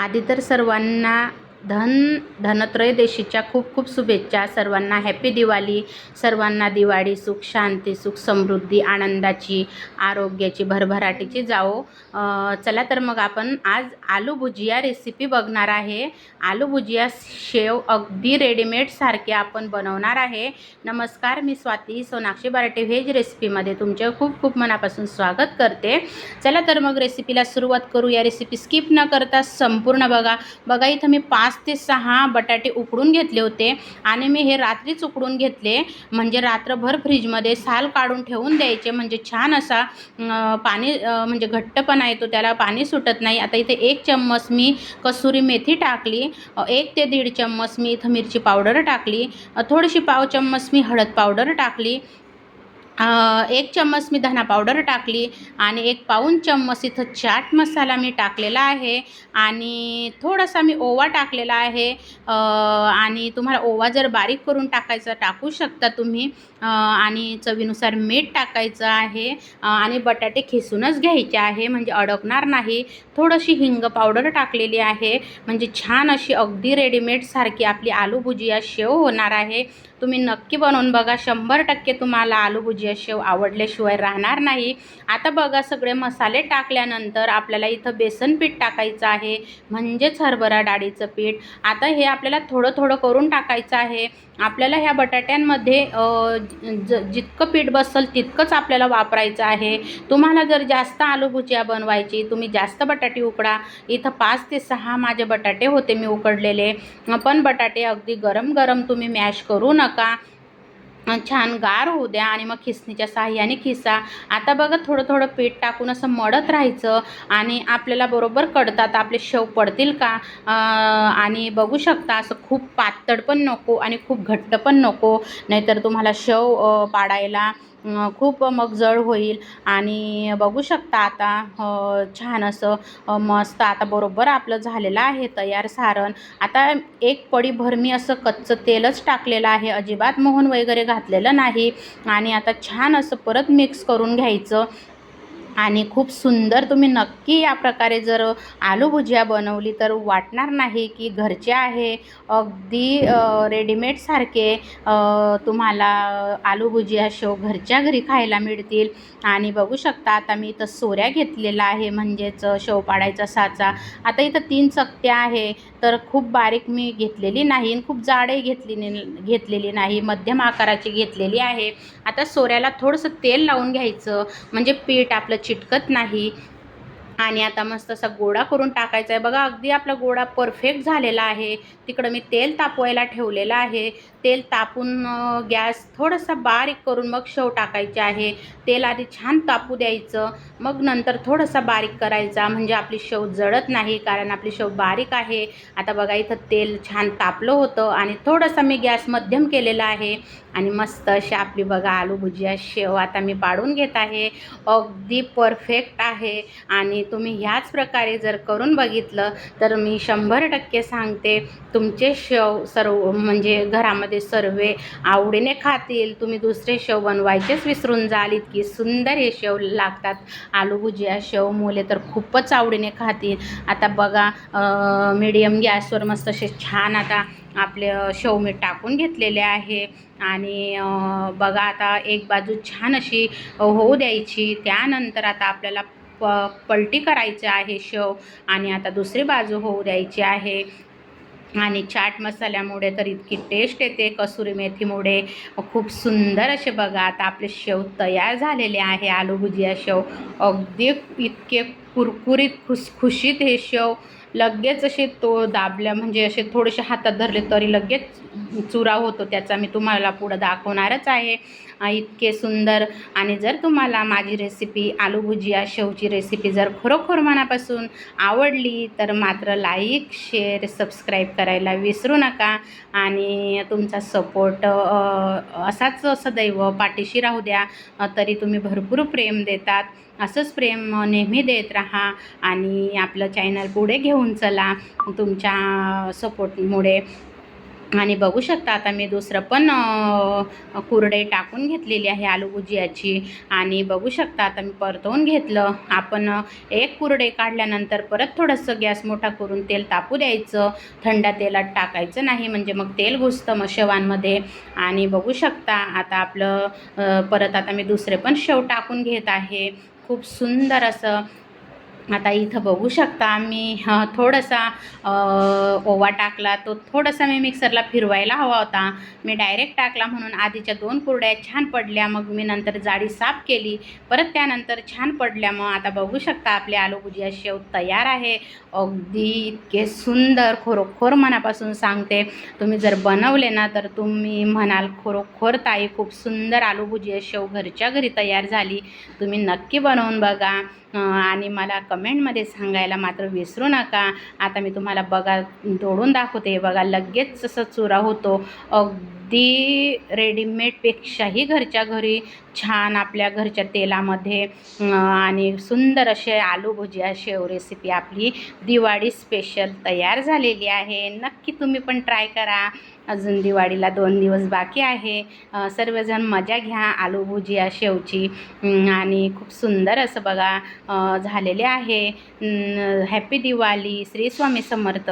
आधी तर सर्वांना धन धनत्रयोदशीच्या खूप खूप शुभेच्छा सर्वांना. हॅपी दिवाळी सर्वांना दिवाळी सुख शांती सुख समृद्धी आनंदाची आरोग्याची भरभराटीची जाओ चला तर मग आपण आज आलू भुजिया रेसिपी बघणार आहे. आलू भुजिया शेव अगदी रेडीमेड सारखे आपण बनवणार आहे. नमस्कार मी स्वाती सोनाक्षी बारटे व्हेज रेसिपीमध्ये तुमचे खूप खूप मनापासून स्वागत करते. चला तर मग रेसिपीला सुरुवात करू या रेसिपी स्किप न करता संपूर्ण बघा. बघा इथं मी पाच पाच ते सहा बटाटे उकडून घेतले होते आणि मी हे रात्रीच उकडून घेतले. म्हणजे रात्रभर फ्रीजमध्ये साल काढून ठेवून द्यायचे. म्हणजे छान असा पाणी म्हणजे घट्टपणा येतो. त्याला पाणी सुटत नाही. आता इथे एक चम्मच मी कसुरी मेथी टाकली. एक ते दीड चम्मच मी इथं मिरची पावडर टाकली. थोडीशी पाव चम्मच मी हळद पावडर टाकली. एक चम्मच मी धना पावडर टाकली आणि एक पाऊण चम्मच इथं चाट मसाला मी टाकलेला आहे आणि थोडासा मी ओवा टाकलेला आहे. आणि तुम्हाला ओवा जर बारीक करून टाकायचा टाकू शकता तुम्ही. आणि चवीनुसार मीठ टाकायचं आहे. आणि बटाटे खिसूनच घ्यायचे आहे म्हणजे अडकणार नाही. थोडीशी हिंग पावडर टाकलेली आहे म्हणजे छान अशी अगदी रेडीमेडसारखी आपली आलू भुजिया शेव होणार आहे. तुम्ही नक्की बनवून बघा. शंभर टक्के तुम्हाला आलू भुजिया शेव आवडल्याशिवाय राहणार नाही. आता बघा सगळे मसाले टाकल्यानंतर आपल्याला इथं बेसन पीठ टाकायचं आहे म्हणजेच हरभरा डाळीचं पीठ. आता हे आपल्याला थोडं थोडं करून टाकायचं आहे. आपल्याला ह्या बटाट्यांमध्ये ज जितकं पीठ बसेल तितकंच आपल्याला वापरायचं आहे. तुम्हाला जर जास्त आलू भुजिया बनवायची तुम्ही जास्त बटाटे उकडा. इथं पाच ते सहा माझे बटाटे होते मी उकडलेले. पण बटाटे अगदी गरम गरम तुम्ही मॅश करू नका. छान गार होऊ द्या आणि मग खिसणीच्या साह्याने खिसा. आता बघा थोडं थोडं पीठ टाकून असं मळत राहायचं आणि आपल्याला बरोबर कळतात आपले शेव पडतील का. आणि बघू शकता असं खूप पातळ पण नको आणि खूप घट्ट पण नको. नाहीतर तुम्हाला शेव पाडायला खूप मग होईल. आणि बघू शकता आता छान असं मस्त आता बरोबर आपलं झालेलं आहे तयार सारण. आता एक पडीभर मी असं कच्चं तेलच टाकलेलं आहे. अजिबात मोहन वगैरे घातलेलं नाही. आणि आता छान असं परत मिक्स करून घ्यायचं. आणि खूप सुंदर तुम्ही नक्की या प्रकारे जर आलू भुजिया बनवली तर वाटणार नाही की घरचे आहे अगदी रेडीमेडसारखे तुम्हाला आलू भुजिया शेव घरच्या घरी खायला मिळतील. आणि बघू शकता आता मी इथं सोऱ्या घेतलेला आहे म्हणजेच शेव पाडायचा साचा. आता इथं तीन चकत्या आहे तर खूप बारीक मी घेतलेली नाही आणि खूप जाडही घेतली घेतलेली नाही. मध्यम आकाराची घेतलेली आहे. आता सोऱ्याला थोडंसं तेल लावून घ्यायचं. म्हणजे पीठ आपलं चिटकत नाही. आणि आता मस्त असा गोळा करून टाकायचा आहे. बघा अगदी आपला गोळा परफेक्ट झालेला आहे. तिकडं मी तेल तापवायला ठेवलेलं आहे. तेल तापून गॅस थोडासा बारीक करून मग शेव टाकायचे आहे. तेल आधी छान तापू द्यायचं. मग नंतर थोडासा बारीक करायचा. म्हणजे आपली शेव जळत नाही कारण आपली शेव बारीक आहे. आता बघा इथं तेल छान तापलं होतं आणि थोडासा मी गॅस मध्यम केलेला आहे. आणि मस्त अशी आपली बघा आलू भुजिया शेव आता मी पाडून घेत आहे. अगदी परफेक्ट आहे. आणि तुम्ही ह्याच प्रकारे जर करून बघितलं तर मी शंभर टक्के सांगते तुमचे शेव सर्व म्हणजे घरामध्ये सर्वे आवडीने खातील. तुम्ही दुसरे शेव बनवायचेच विसरून जाल. इतकी सुंदर हे शेव लागतात. आलू भुजिया शेव मुले तर खूपच आवडीने खातील. आता बघा मीडियम गॅसवर मस्त असे छान आता आपले शेव मी टाकून घेतलेले आहे. आणि बघा आता एक बाजू छान अशी होऊ द्यायची. त्यानंतर आता आपल्याला प पलटी करायची आहे शेव आणि आता दुसरी बाजू होऊ द्यायची आहे. आणि चाट मसाल्यामुळे तर इतकी टेस्ट येते कसुरी मेथीमुळे. खूप सुंदर असे बघा आता आपले शेव तयार झालेले आहे आलू भुजिया शेव. अगदी इतके कुरकुरीत खुसखुशीत हे शेव. लगेच असे तो दाबल्या म्हणजे असे थोडेसे हातात धरले तरी लगेच चुरा होतो. त्याचा मी तुम्हाला पुढं दाखवणारच आहे. इतके सुंदर. आणि जर तुम्हाला माझी रेसिपी आलू भुजिया शेवची रेसिपी जर खरोखर मनापासून आवडली तर मात्र लाईक शेअर सबस्क्राईब करायला विसरू नका. आणि तुमचा सपोर्ट असाच सदैव पाठीशी राहू द्या. तरी तुम्ही भरपूर प्रेम देतात. असंच प्रेम नेहमी देत राहा. आणि आपलं चॅनल पुढे घेऊन चला तुमच्या सपोर्टमुळे. आणि बघू शकता आता मी दुसरं पण कुरडे टाकून घेतलेली आहे आलू भुजियाची. आणि बघू शकता आता मी परतवून घेतलं. आपण एक कुरडे काढल्यानंतर परत थोडंसं गॅस मोठा करून तेल तापू द्यायचं. थंड तेलात टाकायचं नाही म्हणजे मग तेल घुसतं मग शेवांमध्ये. आणि बघू शकता आता आपलं परत आता मी दुसरे पण शेव टाकून घेत आहे. खूप सुंदर असं आता इथं बघू शकता मी हं, थोडासा ओवा टाकला तो थोडासा मी मिक्सरला फिरवायला हवा होता. मी डायरेक्ट टाकला म्हणून आधीच्या दोन कुरड्या छान पडल्या मग मी नंतर जाडी साफ केली. परत त्यानंतर छान पडल्या मग आता बघू शकता आपले आलू भुजिया शेव तयार आहे. अगदी इतके सुंदर खरोखर मनापासून सांगते. तुम्ही जर बनवले ना तर तुम्ही म्हणाल खरोखर ताई खूप सुंदर आलू भुजिया शेव घरच्या घरी तयार झाली. तुम्ही नक्की बनवून बघा. आणि मला कमेंटमध्ये सांगायला मात्र विसरू नका. आता मी तुम्हाला बघा तोडून दाखवते. बघा लगेच जसं चुरा होतो अगदी रेडीमेडपेक्षाही घरच्या घरी छान आपल्या घरच्या तेलामध्ये. आणि सुंदर असे आलू भुजिया शेव रेसिपी आपली दिवाळी स्पेशल तयार झालेली आहे. नक्की तुम्ही पण ट्राय करा. अजून दिवाळीला दोन दिवस बाकी आहे. सर्वजण मजा घ्या आलू भुजिया शेवची आणि खूप सुंदर असं बघा झालेले आहे. हॅपी दिवाळी श्री स्वामी समर्थ.